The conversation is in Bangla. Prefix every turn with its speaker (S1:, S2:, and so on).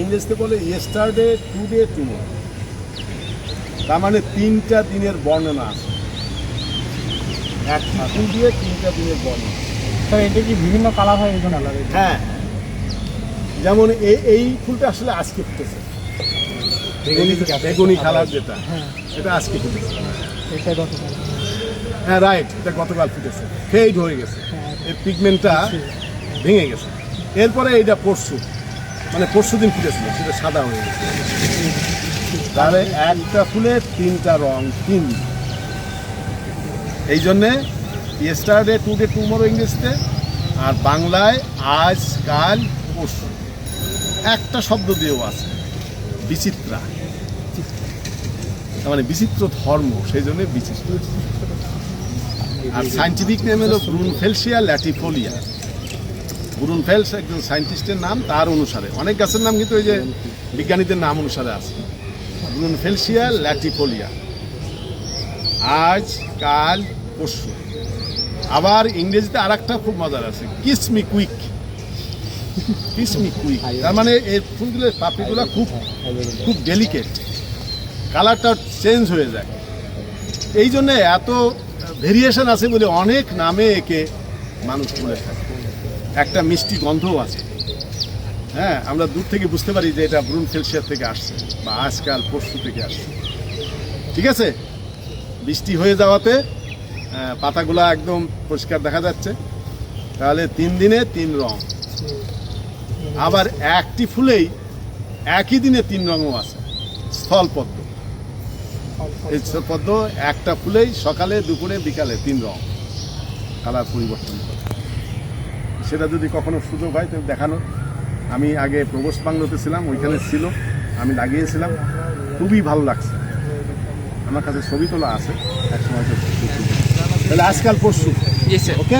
S1: ইংরেজিতে বলে ইয়েস্টারডে টুডে টুমোরো তার মানে তিনটা দিনের বর্ণনা আছে। একটা ফুল দিয়ে তিনটা দিনের বর্ণনা।
S2: স্যার এটা কি বিভিন্ন কালার হয় জন্য
S1: হ্যাঁ। যেমন এই এই ফুলটা আসলে আজকে ফুটেছে। বেগুনি কালার। যেটা
S2: হ্যাঁ।
S1: এটা আজকে ফুটেছে। হ্যাঁ রাইট এটা গতকাল ফুটেছে। ফেড হয়ে গেছে।
S2: হ্যাঁ।
S1: এর পিগমেন্টটা ভেঙে গেছে। এরপরে এইটা পরশু মানে পরশু দিন ফুটেছিল, সেটা সাদা হয়ে গেছে। তাহলে একটা ফুলে তিনটা রং, তিন। এই জন্যে ইয়েস্টারডে টুডে টুমোরো ইংরেজিতে, আর বাংলায় আজ, কাল, পরশু। একটা শব্দ দিয়েও আছে, বিচিত্রা। মানে বিচিত্র ধর্ম, সেই জন্য বিচিত্র। আর সাইন্টিফিক নেম হলো ব্রুনফেলসিয়া ল্যাটিফোলিয়া ব্রুনফেলস একজন সায়েন্টিস্টের নাম, তার অনুসারে। অনেক গাছের নাম কিন্তু ওই যে বিজ্ঞানীদের নাম অনুসারে আছে। ব্রুনফেলসিয়া ল্যাটিফোলিয়া আজ, কাল, পরশু। আবার ইংরেজিতে আর একটা খুব মজার আছে কিসমি কুইক কিসমি কুইক তার মানে এর ফুলগুলোর পাপড়িগুলো খুব খুব ডেলিকেট কালারটা চেঞ্জ হয়ে যায়। এই জন্যে এত ভেরিয়েশন আছে বলে অনেক নামে একে মানুষ বলে থাকে। একটা মিষ্টি গন্ধও আছে। হ্যাঁ আমরা দূর থেকে বুঝতে পারি যে এটা ব্রুন ফেলসিয়ার থেকে আসছে বা আজকাল পরশু থেকে আসছে। ঠিক আছে? বৃষ্টি হয়ে যাওয়াতে পাতাগুলা একদম পরিষ্কার দেখা যাচ্ছে। তাহলে তিন দিনে তিন রং। আবার একটি ফুলেই একই দিনে তিন রঙও আছে। স্থলপদ্ম এই পদ্ম একটা ফুলেই সকালে, দুপুরে, বিকালে তিন রং। কালার পরিবর্তন করে। সেটা যদি কখনো সুযোগ হয় তো দেখানো আমি আগে প্রবোস বাংলোতে ছিলাম ওইখানে ছিল। আমি লাগিয়েছিলাম। খুবই ভালো লাগছে। আমার কাছে ছবি তোলা আছে। এক সময় তাহলে আজকাল পরশু। ওকে